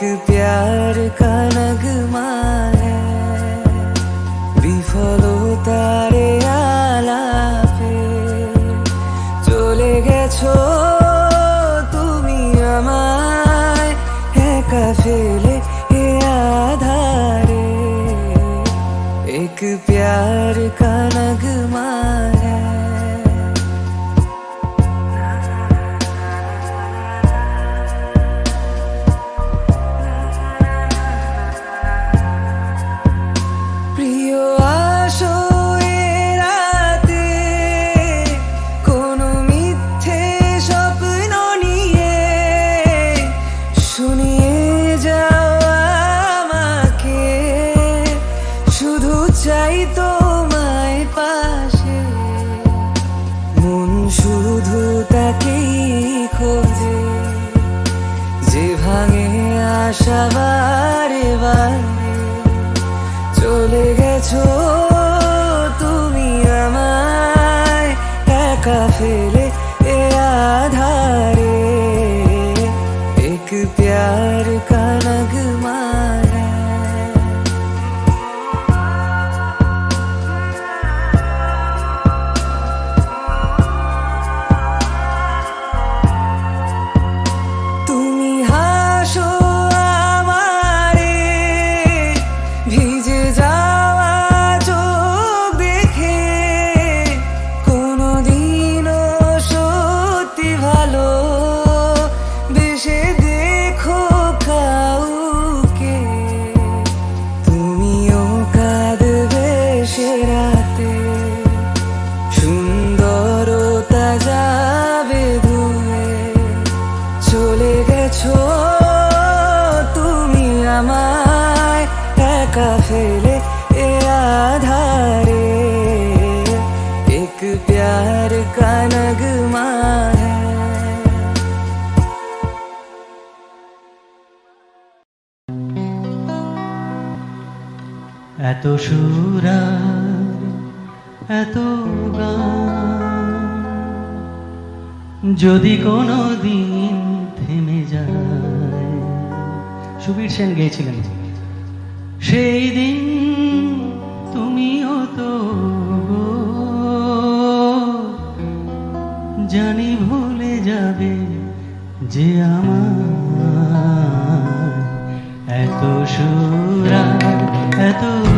could be এত সুরা এত গান। যদি কোনো দিন থেমে যায়, সুবীর সেন গেয়েছিলেন। সেই দিন তুমি হতো জানি ভুলে যাবে যে আমার এত সুরা এত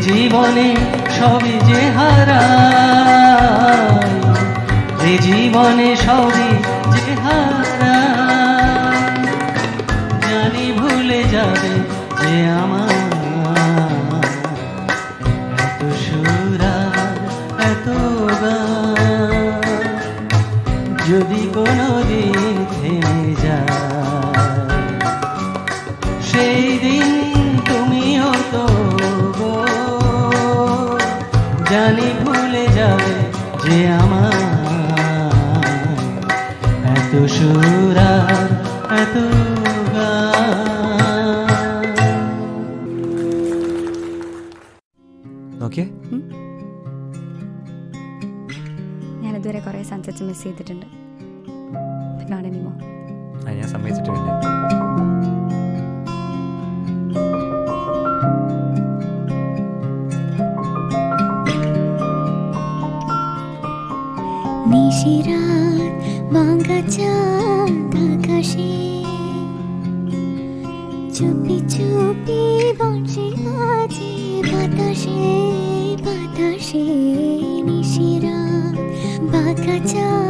জীবনে সবই যে হারাই এ জীবনে সবই যে হারাই জানি ভুলে যাবে যে আমার এত সুরা এত যদি কোনো ശൂരാ നോക്കിയേ. ഞാനിതുവരെ കുറേ സൺസെറ്റ്സ് മിസ് ചെയ്തിട്ടുണ്ട്. നോട്ട് എനിമോ ഞാൻ സമ്മതിച്ചിട്ടുണ്ട് നിശിരാ চুপি চুপি বাতাসে বাতাসে নিশিরা। বাঁকা চাঁদ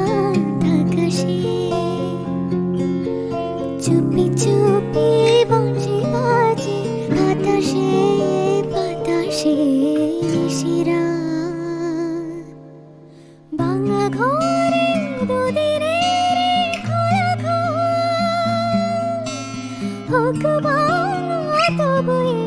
飛ぶ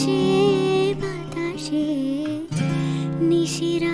বাতাসে বাতাসে নিশিরাত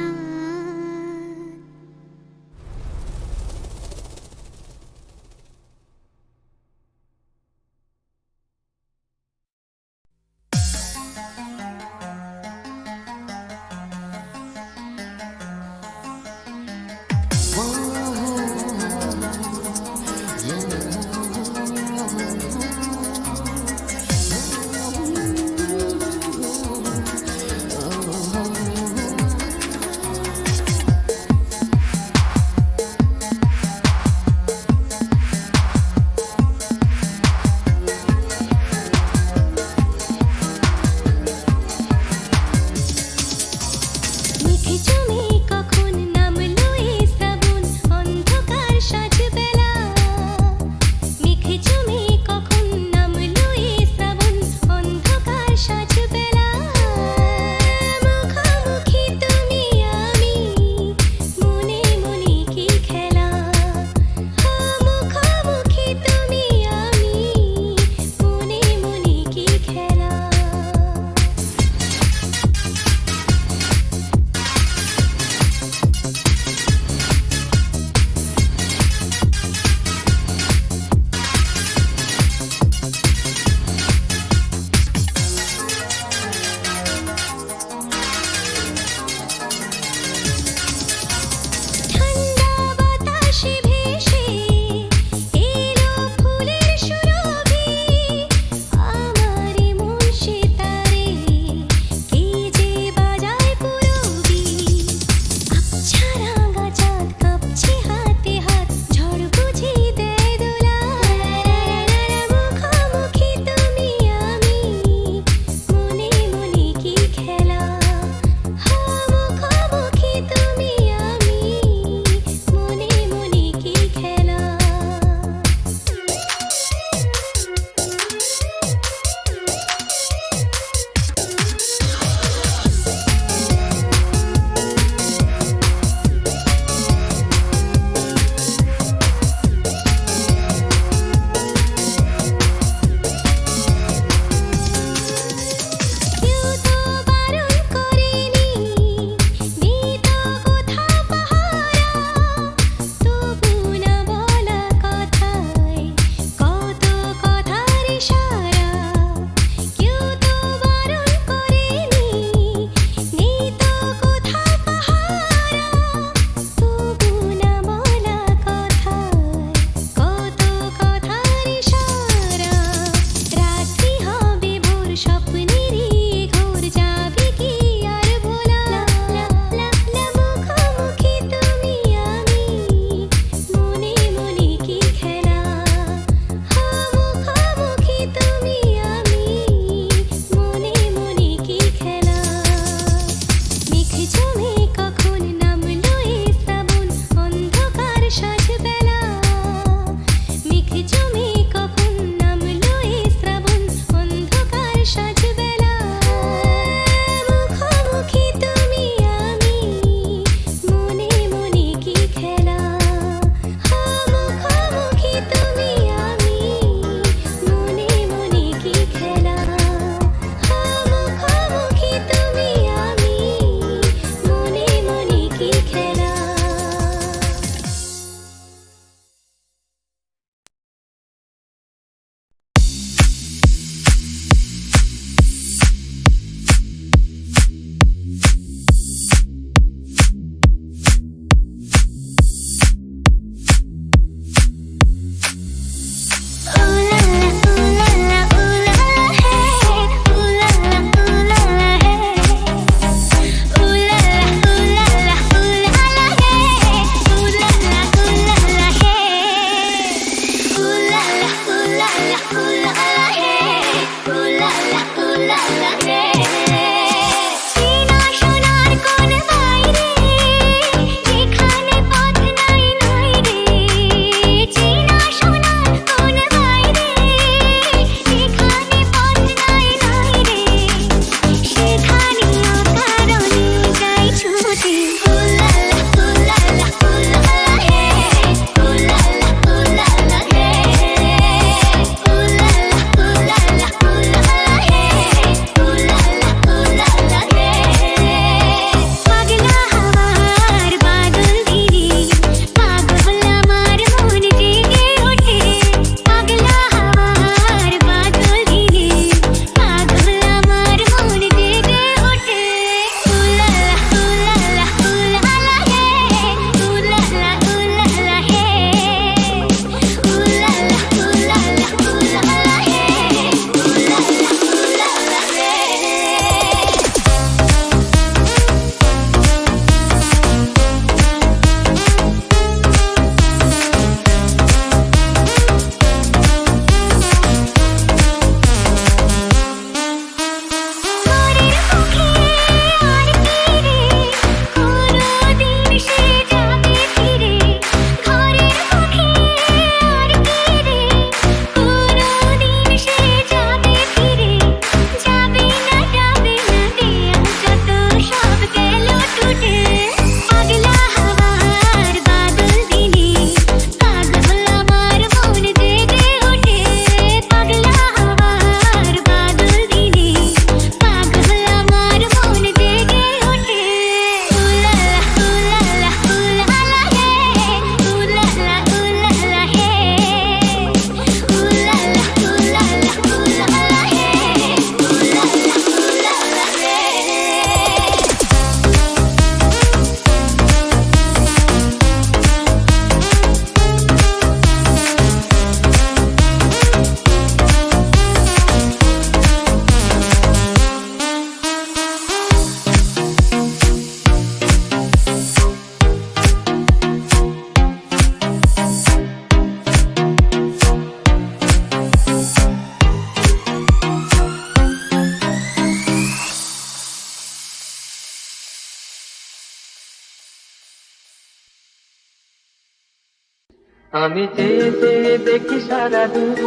আমি চেয়ে চেয়ে দেখি সারাদিন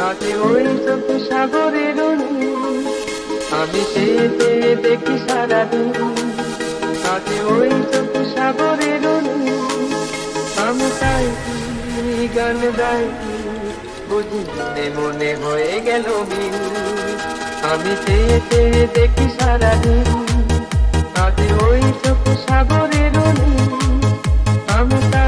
আজে ওই চোখ সাগরের আমি চেয়ে চেয়ে দেখি সারাদিন আজে ওই চোখ সাগরের আমি তাই গান গাই বুঝি মনে হয়ে গেল আমি চেয়ে চেয়ে দেখি সারাদিন আজ ওই চোখ সাগরের আমি তাই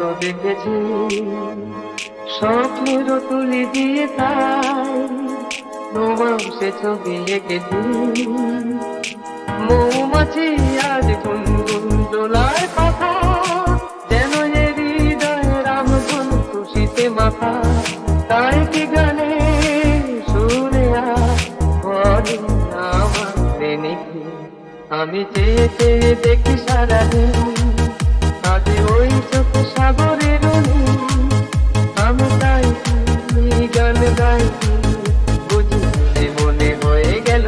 কত দেখেছি, স্বপ্নের তুলি দিয়ে তাই। তোমার সে ছবি এঁকেছি, মৌমাছি আজ গুনগুন দোলার কথা, যেন এ হৃদয় রামধন খুশিতে মাথা। তাই কি গানে শুনে বলে আমার প্রেমিকি? আমি চেয়ে চেয়ে দেখি সারাদিন আজ ওই চোখ সাগরের আমি তাই কি গান গাই বুঝি মনে হয়ে গেল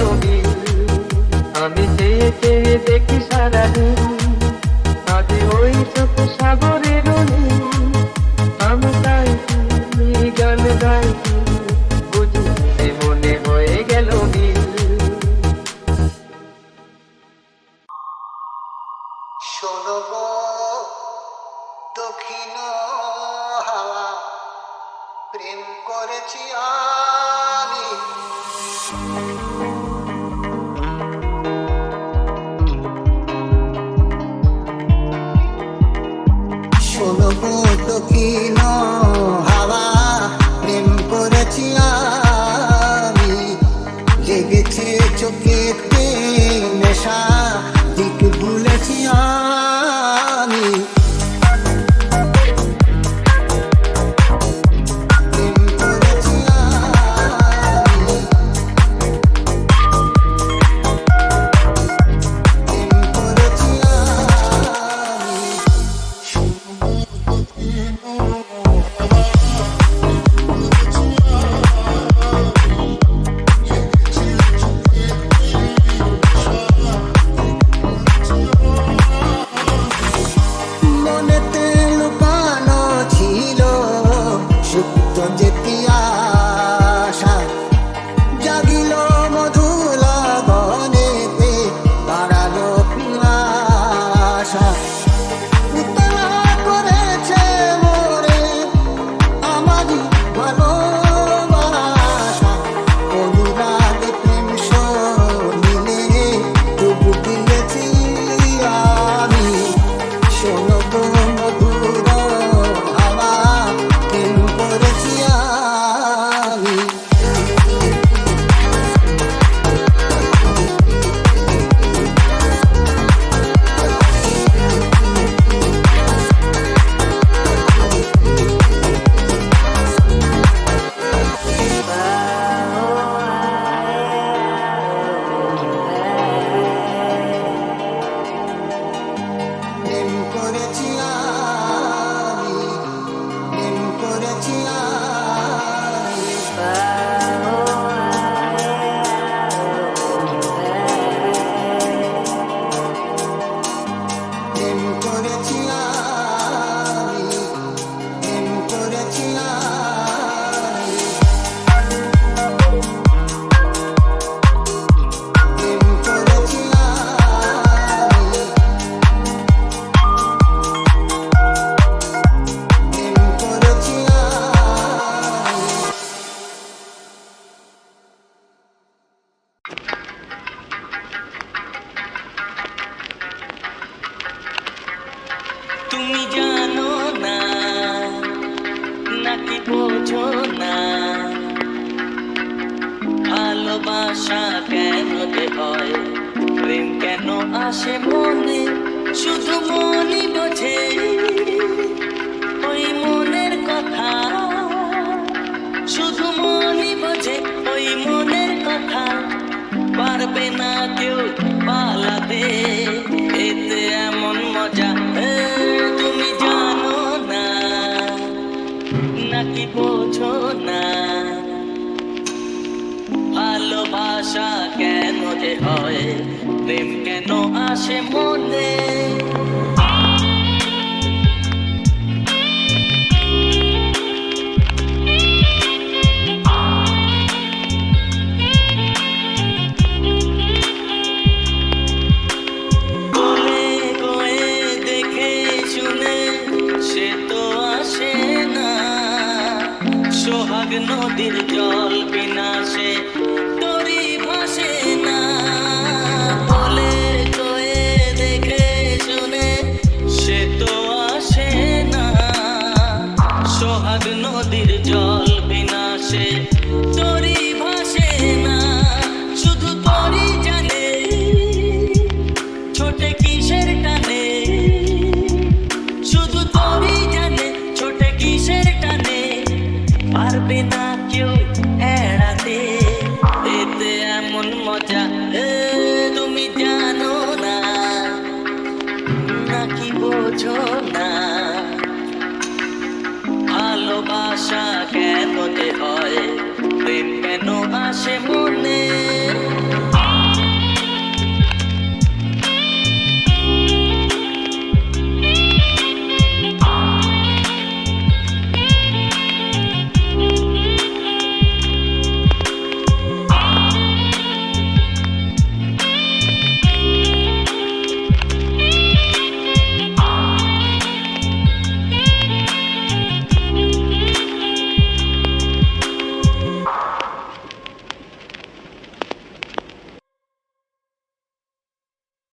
আমি চেয়ে চেয়ে দেখি সারাদিন আজ ওই চোখ সাগরের আমি তাই কি গান গাই বুঝি মনে হয়ে গেল শোনো দক্ষিণ হাওয়া। প্রেম করেছি আমি। শোনো দক্ষিণ নদীর জল বিনাশে আসে মন